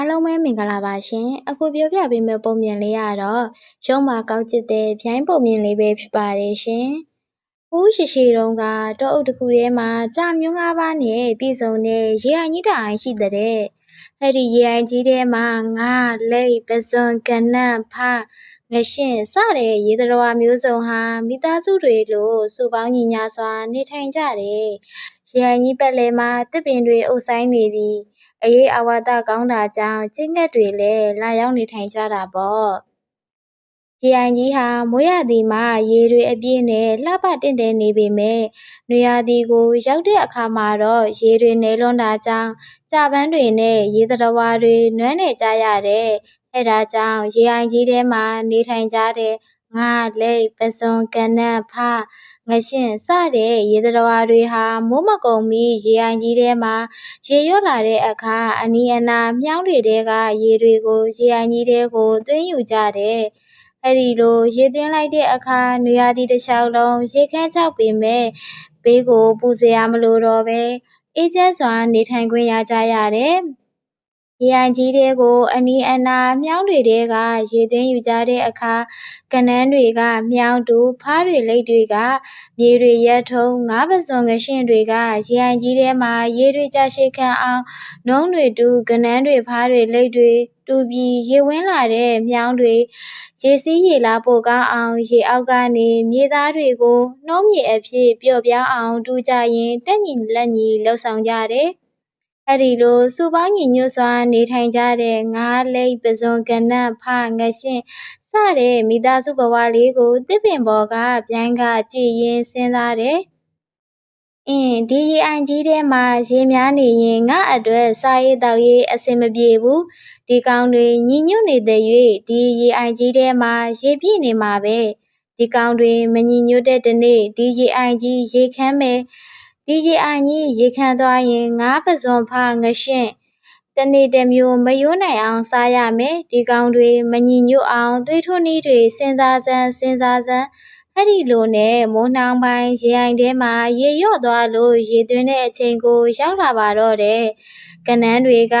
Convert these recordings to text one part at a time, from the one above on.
အားလုံးပဲမင်္ဂလာပါရှင်အခုပြောပြပေးမယ့်ပုံပြင်လေးကတော့ရုံးမှာကောက်ကျစ်တဲ့ဗျိုင်းပုံပြင်လေးပဲဖြစ်ပါတယ်ရှင်ဦးရှိရှိတုံးကတောအုပ်တစ်ခုထဲမှာကြာမျိုးငါးပါးနဲ့ပြည်စုံတဲ့ရေအိုင်ကြီးတိုင်ရှိတဲ့အဲ့ဒီရေအိုင်ကြီးထဲမှာငါလိတ်ပစွန်ကနန့်ဖ ငရှင်စတဲ့ရေသတ္တဝါမျိုးစုံဟာမိသားစုတွေလိုစုပေါင်းညီညာစွာနေထိုင်ကြတယ်။ရေအိုင်ကြီးပတ်လည်မှာတစ်ပင်တွေအုပ်ဆိုင်နေပြီးအရေးအဝါဒကောင်းတာကြောင့်ကျင်းငှက်တွေလည်းလာရောက်နေထိုင်ကြတာပေါ့။ရေအိုင်ကြီးဟာမိုးရာသီမှာရေတွေအပြည့်နဲ့လှပတင့်တယ်နေပေမဲ့နွေရာသီကိုရောက်တဲ့အခါမှာတော့ရေတွေနေလွန်းတာကြောင့်ကြာပန်းတွေနဲ့ရေသတ္တဝါတွေနွမ်းနယ်ကြရတယ်။ အဲဒါကြောင့်ရေအိုင်ကြီးထဲမှာနေထိုင်ကြတဲ့ငါးလိပ်ပစွန်ကနန့်ဖငရှင်စတဲ့ရေသတ္တဝါတွေဟာမိုးမကုန်မီရေအိုင်ကြီးထဲမှာရေရွတ်လာတဲ့အခါအနီးအနားမြောင်းတွေထဲကရေတွေကိုရေအိုင်ကြီးထဲကိုသွင်းယူကြတယ်။အဲဒီလိုရေသွင်းလိုက်တဲ့အခါနွေရာသီတစ်လျှောက်လုံးရေခမ်းခြောက်ပေမဲ့ဘေးကိုပူစရာမလိုတော့ဘဲအေးချမ်းစွာနေထိုင်ခွင့်ရကြရတယ်။ ရေအိုင်ကြီးထဲကို အနီးအနားမြောင်းတွေထဲကရေသွင်းယူကြတဲ့အခါကနန်းတွေက မြောင်းတူဖားတွေလိတ်တွေက မြေတွေရက်ထုံငါးပစွန်ငရှင်တွေကရေအိုင်ကြီးထဲမှာရေတွေကြရှိခံအောင်နှုံးတွေတူကနန်းတွေဖားတွေလိတ်တွေတူပြီးရေဝင်းလာတဲ့မြောင်းတွေရေစီးရေလာပို့ကောင်းအောင်ရေအောက်ကနေမြေသားတွေကိုနှုံးမြေအဖြစ်ပျော့ပြောင်းအောင်တူကြရင်တက်ညီလက်ညီလှုပ်ဆောင်ကြတယ် အဲ့ဒီလိုစုပေါင်းညီညွတ်စွာနေထိုင်ကြတဲ့ငါးလိပ်ပဇွန်ကနတ်ဖငရှင်စတဲ့မိသားစုဘဝလေးကိုတစ်ပင်ပေါ်ကပြိုင်းကကြည်ရင်စဉ်းစားတယ်။အင်းဒီရေအိုင်ကြီးထဲမှာရေများနေရင်ငါအတွက်စားရေးတောက်ရေးအဆင်မပြေဘူး။ဒီကောင်တွေညီညွတ်နေတဲ့၍ဒီရေအိုင်ကြီးထဲမှာရေပြည့်နေမှာပဲ။ဒီကောင်တွေမညီညွတ်တဲ့တနေ့ဒီရေအိုင်ကြီးရေခမ်းမယ်။ ဒီရေအိုင်ကြီးရေခမ်းသွားရင်ငါးပစွန်ဖငရှင်တနေ့တစ်မျိုးမယိုးနိုင်အောင်စားရမယ်ဒီကောင်တွေမညီညွတ်အောင်သွေးထိုးနည်းတွေစဉ်းစားစမ်းစဉ်းစားစမ်းအဲ့ဒီလိုနဲ့မိုးနှောင်းပိုင်းရေအိုင်ထဲမှာရေရော့သွားလို့ရေသွင်းတဲ့အချိန်ကိုရောက်လာပါတော့တယ်ကနန်းတွေက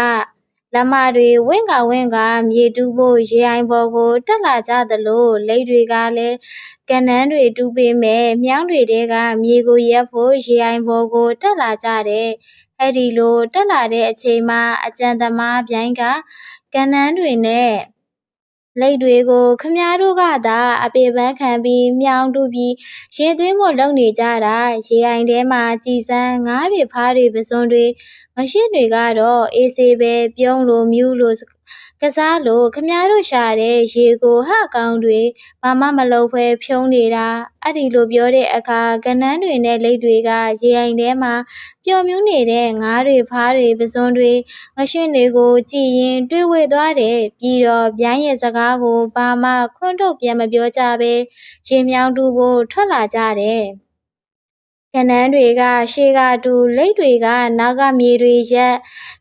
လက်မတွေဝင့်ကဝင့်ကမြေတူးဖို့ရေအိုင်ပေါ်ကိုတက်လာကြသလိုလိတ်တွေကလည်းကနန်းတွေတူးပေးမယ်မြောင်းတွေတဲကမြေကိုရက်ဖို့ရေအိုင်ပေါ်ကိုတက်လာကြတယ်အဲ့ဒီလိုတက်လာတဲ့အချိန်မှာအကြံသမားပြိုင်းကကနန်းတွေနဲ့ လိတ်တွေကိုခမားတို့ကသာအပေပန်းခံပြီးမြောင်းတူပြီးရေသွင်းဖို့လုပ်နေကြတာရေအိုင်ထဲမှာကြည်စမ်းငါးတွေဖားတွေပစွန်တွေငရှင်းတွေကတော့အေးဆေးပဲပြုံးလိုမြူးလို ကစားလို့ခမားတို့ရှာတဲ့ရေကိုဟအကောင်တွေဘာမှမလုပ်ဘဲဖြုံးနေတာအဲ့ဒီလိုပြောတဲ့အခါကနန်းတွေနဲ့လိတ်တွေကရေအိမ်ထဲမှာပျော်မြူးနေတဲ့ငါးတွေဖားတွေပစွန်တွေငရှင်းတွေကိုကြည်ရင်တွေးဝေသွားတယ်ပြီးတော့ဗျိုင်းရဲ့စကားကိုဘာမှခွန်းထုတ်ပြန်မပြောကြပဲရေမြောင်းတူဖို့ထွက်လာကြတယ် ကနန်းတွေကရှေးကတူလိတ်တွေကနောက်ကမြေတွေရက်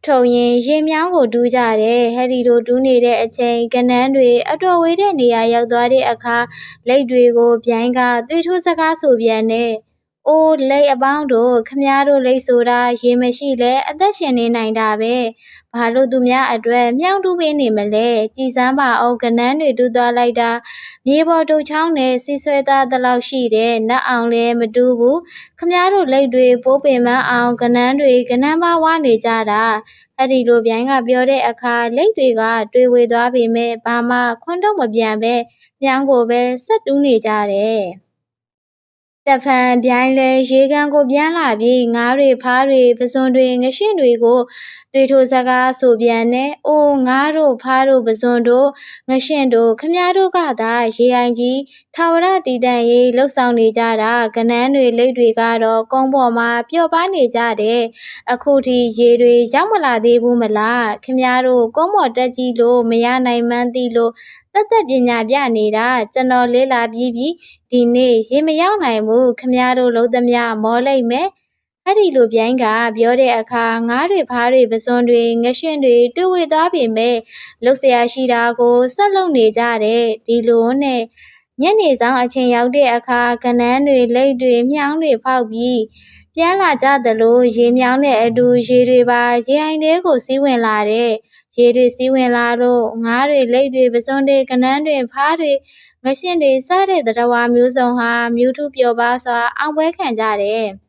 ထုံရင်ရင်မြောင်းကိုတူးကြတယ်ဟဲဒီလိုတူးနေတဲ့အချိန်ကနန်းတွေအတော်ဝေးတဲ့နေရာရောက်သွားတဲ့အခါလိတ်တွေကိုဗျိုင်းကသွေးထိုးစကားဆိုပြန်တယ် အိုးလိတ်အပေါင်းတို့ခမားတို့လိတ်ဆိုတာရေမရှိလဲအသက်ရှင်နေနိုင်တာပဲဘာလို့သူများအတွက်မြောင်းတူးပေးနေမလဲကြည်စမ်းပါအောင်ကနန်းတွေတူးသွားလိုက်တာမြေပေါ်တူချောင်းနဲ့စီဆွဲသားတလောက်ရှိတယ်နတ်အောင်လည်းမတူးဘူးခမားတို့လိတ်တွေပိုးပင်မအောင်ကနန်းတွေကနန်းပါဝါနေကြတာအဲ့ဒီလိုဗျိုင်းကပြောတဲ့အခါလိတ်တွေကတွေးဝေသွားပေမဲ့ဘာမှခွန်းတော့မပြန်ပဲမြောင်းကိုပဲဆက်တူးနေကြတယ် တဖန်ပြိုင်းလဲရေကန်ကိုပြန်လာပြီးငါးတွေဖားတွေပစွန်တွေငရှင်းတွေကိုသွေးထိုးစကားဆိုပြန်နဲ့အိုးငါးတို့ဖားတို့ပစွန်တို့ငရှင်းတို့ခမားတို့ကသာရေအိုင်ကြီးထာဝရတည်တံ့ရေးလှုပ်ဆောင်နေကြတာကနန်းတွေလိတ်တွေကတော့ကုန်းပေါ်မှာပျော့ပါနေကြတယ်အခုထိရေတွေရောက်မလာသေးဘူးမလားခမားတို့ကုန်းပေါ်တက်ကြည့်လို့မရနိုင်မှန်းသိလို့သက်သက်ပညာပြနေတာကျွန်တော်လေးလာပြီးပြီဒီနေ့ရေမရောက်နိုင်ဘူးခမားတို့လုံးသမျှမောလိမ့်မယ် အဲ့ဒီလိုပြိုင်းကပြောတဲ့အခါငါးတွေဖားတွေပစွန်တွေငရှင်တွေတွေ့ဝေသွားပေမဲ့လှုပ်ရှားရှိတာကိုဆက်လုပ်နေကြတယ်ဒီလိုနဲ့ညနေဆောင်အချိန်ရောက်တဲ့အခါကနန်းတွေလိတ်တွေမြောင်းတွေဖောက်ပြီးပြန်လာကြသလိုရေမြောင်းတဲ့အတူရေတွေပါရေအိုင်တဲကိုစီးဝင်လာတဲ့ရေတွေစီးဝင်လာတော့ငါးတွေလိတ်တွေပစွန်တွေကနန်းတွေဖားတွေငရှင်တွေစတဲ့သတ္တဝါမျိုးစုံဟာမြူထုပျော်ပါစွာအောင်ပွဲခံကြတယ်။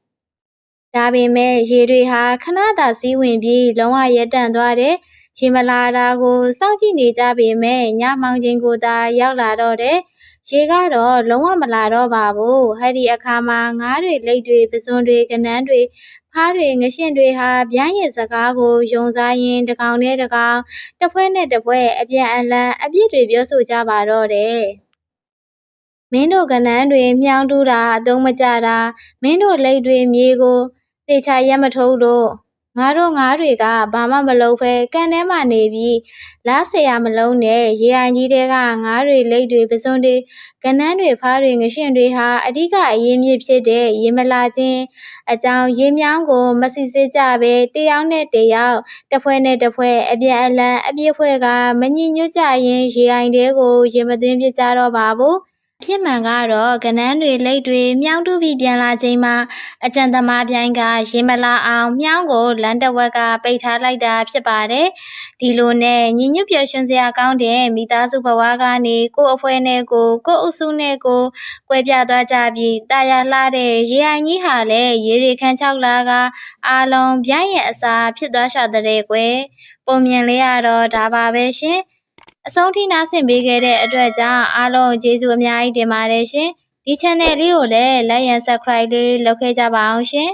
ဒါပေမဲ့ရေတွေဟာခဏသာစီးဝင်ပြီးလုံးဝရပ်တန့်သွားတယ်။ရေမလာတာကိုစောင့်ကြည့်နေကြပေမဲ့ညမောင်ချင်းကိုသာရောက်လာတော့တယ်။ရေကတော့လုံးဝမလာတော့ပါဘူး။ဟဲ့ဒီအခါမှာငါးတွေလိတ်တွေပစွန်တွေကနန်းတွေဖားတွေငရှင်တွေဟာဗျမ်းရည်စကားကိုယုံစားရင်းတစ်ကောင်နဲ့တစ်ကောင်တစ်ဖွဲနဲ့တစ်ဖွဲအပြန်အလှန်အပြစ်တွေပြောဆိုကြပါတော့တယ်။မင်းတို့ကနန်းတွေမြောင်းတူးတာအသုံးမကျတာမင်းတို့လိတ်တွေမြေကို တေချာရက်မထုတ်လို့ငါတို့ငါးတွေကဘာမှမလုပ်ဖဲကန်ထဲမှာနေပြီးလားဆရာမလုံးနဲ့ရေအိုင်ကြီးတဲကငါးတွေလိတ်တွေပစွန်တွေကနန်းတွေဖားတွေငရှင်တွေဟာအဓိကအရေးမြစ်ဖြစ်တဲ့ရေမလာခြင်းအကြောင်းရေမြောင်းကိုမစီစစ်ကြပဲတယောက်နဲ့တယောက်တစ်ဖွဲနဲ့တစ်ဖွဲအပြန်အလှန်အပြစ်ဖွဲကမညီညွတ်ကြရင်ရေအိုင်တဲကိုရေမသွင်းပြကြတော့ပါဘူး ဖြစ်မှန်ကတော့ကနန်းတွေလိတ်တွေမြောင်းတူပြီးပြန်လာချိန်မှာအကြံသမားပြိုင်ကရေမလာအောင်မြောင်းကိုလန်တဝက်ကပိတ်ထားလိုက်တာဖြစ်ပါတယ်ဒီလိုနဲ့ညီညွတ်ပျော်ရွှင်စရာကောင်းတဲ့မိသားစုဘဝကနေကိုယ့်အဖွဲနဲ့ကိုယ်ကိုယ့်အုပ်စုနဲ့ကိုယ်ကွဲပြားသွားကြပြီးတာယာလှတဲ့ရေအိုင်ကြီးဟာလည်းရေတွေခန်းချောက်လာကအားလုံးပြိုင်ရဲ့အစာဖြစ်သွားရှာတဲ့ကွယ်ပုံမြင်လေးရတော့ဒါပါပဲရှင် အဆုံးထိနားဆင်ပေးခဲ့တဲ့အတွက်ကြောင့်အားလုံးကျေးဇူးအများကြီးတင်ပါတယ်ရှင်ဒီ channel လေးကိုလည်း like and subscribe လေးလုပ်ခဲ့ကြပါအောင်ရှင်